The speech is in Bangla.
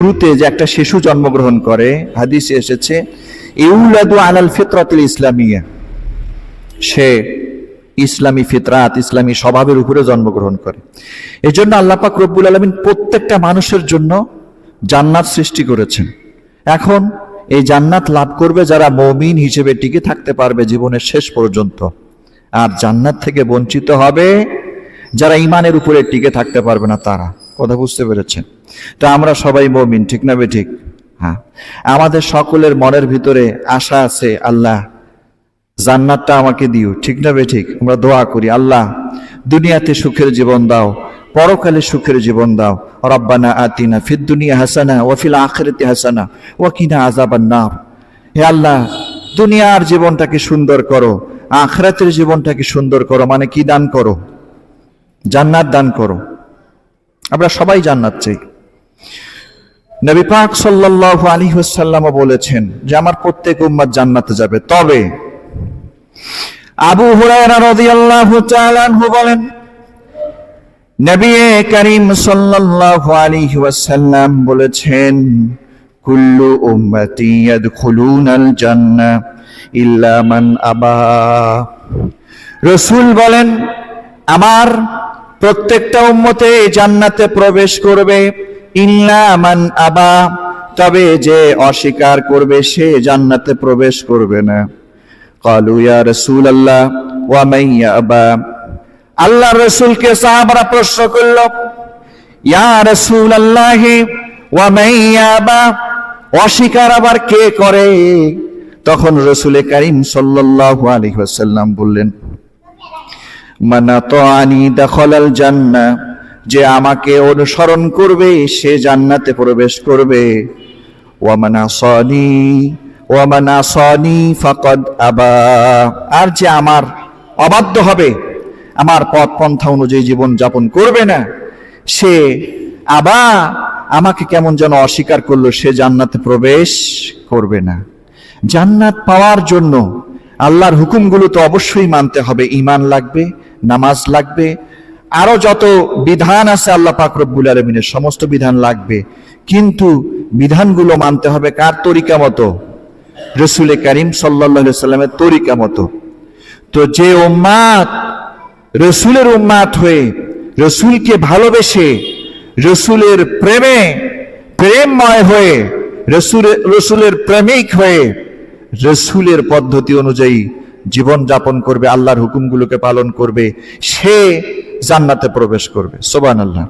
শুরুতে যে একটা শিশু জন্মগ্রহণ করে, হাদিসে এসেছে, ইউলাদু আলাল ফিতরাতিল ইসলামিয়া। সে ইসলামী ফিতরাত, ইসলামী স্বভাবের উপরে জন্মগ্রহণ করে। এই জন্য আল্লাহ পাক রব্বুল আলমিন প্রত্যেকটা মানুষের জন্য জান্নাত সৃষ্টি করেছেন। এখন এই জান্নাত লাভ করবে যারা মমিন হিসেবে টিকে থাকতে পারবে জীবনের শেষ পর্যন্ত। আর জান্নাত থেকে বঞ্চিত হবে যারা ইমানের উপরে টিকে থাকতে পারবে না তারা। কথা বুঝতে পেরেছেন? তো আমরা সবাই মমিন, ঠিক না বে ঠিক? হ্যাঁ। আমাদের সকলের মনের ভিতরে আশা আছে, আল্লাহ জান্নাতটা আমাকে দিও, ঠিক না বে ঠিক? আমরা দোয়া করি, আল্লাহ দুনিয়াতে সুখের জীবন দাও, পরকালে সুখের জীবন দাও। রব্বানা আতিনা ফিদ দুনিয়া হাসানা ওয়াফিল আখিরাতি হাসানা ওয়া কিনা আযাবান নার। হে আল্লাহ, দুনিয়ার জীবনটাকে সুন্দর করো, আখরাতের জীবনটাকে সুন্দর করো মানে কি দান করো? জান্নাত দান করো। আমরা সবাই জান্নাত চাই। নবী পাক সাল্লাল্লাহু আলাইহি ওয়াসাল্লাম বলেছেন যে আমার প্রত্যেক উম্মত জান্নাতে যাবে। তবে আবু হুরায়রা রাদিয়াল্লাহু তাআলা আনহু বলেন, নবী করিম সাল্লাল্লাহু আলাইহি ওয়াসাল্লাম বলেছেন, কুল্লু উম্মতি ইয়াদখুলুনাল জান্নাহ ইল্লা মান আবা। রাসূল বলেন, আমার প্রত্যেকটা উম্মতে জান্নাতে প্রবেশ করবে। ইল্লা মান আবা, তবে যে অস্বীকার করবে সে জান্নাতে প্রবেশ করবে না। কালু ইয়া রাসূলুল্লাহ, ওয়া মান ইয়াবা আল্লাহ রাসূলকে সাহাবারা প্রশ্ন করল, ইয়া রাসূলুল্লাহ, ওয়া মান ইয়াবা অস্বীকার আবার কে করে? তখন রসুলে করিম সাল্লাল্লাহু আলাইহি ওয়াসাল্লাম বললেন মানাতানি দাখালাল জান্নাহ, যে আমাকে অনুসরণ করবে, সে জান্নাতে প্রবেশ করবে। ওয়া মানাসানি ওয়া মানাসানি ফাকাদ আবা। আর যে আমার অবাধ্য হবে, আমার পথ পন্থা অনুযায়ী জীবন যাপন করবে না, সে আবা আমাকে কেমন যেন অস্বীকার করল, সে জান্নাতে প্রবেশ করবে না। জান্নাত পাওয়ার জন্য আল্লাহর হুকুমগুলো তো অবশ্যই মানতে হবে ইমান লাগবে নামাজ লাগবে। আরও যত বিধান আছে আল্লাহ পাক রব্বুল আলমিনের, সমস্ত বিধান লাগবে। কিন্তু বিধানগুলো মানতে হবে কার তরিকা মতো? রসুল করিম সাল্লা সাল্লামের তরিকা মতো। তো যে উম্মাত রসুলের উম্মাত হয়ে রসুলকে ভালোবেসে রসুলের প্রেমে প্রেমময় হয়ে রসুলের রসুলের প্রেমিক হয়ে রসুলের পদ্ধতি অনুযায়ী জীবন যাপন করবে আল্লাহর হুকুমগুলোকে পালন করবে সে জান্নাতে প্রবেশ করবে। সোবান আল্লাহ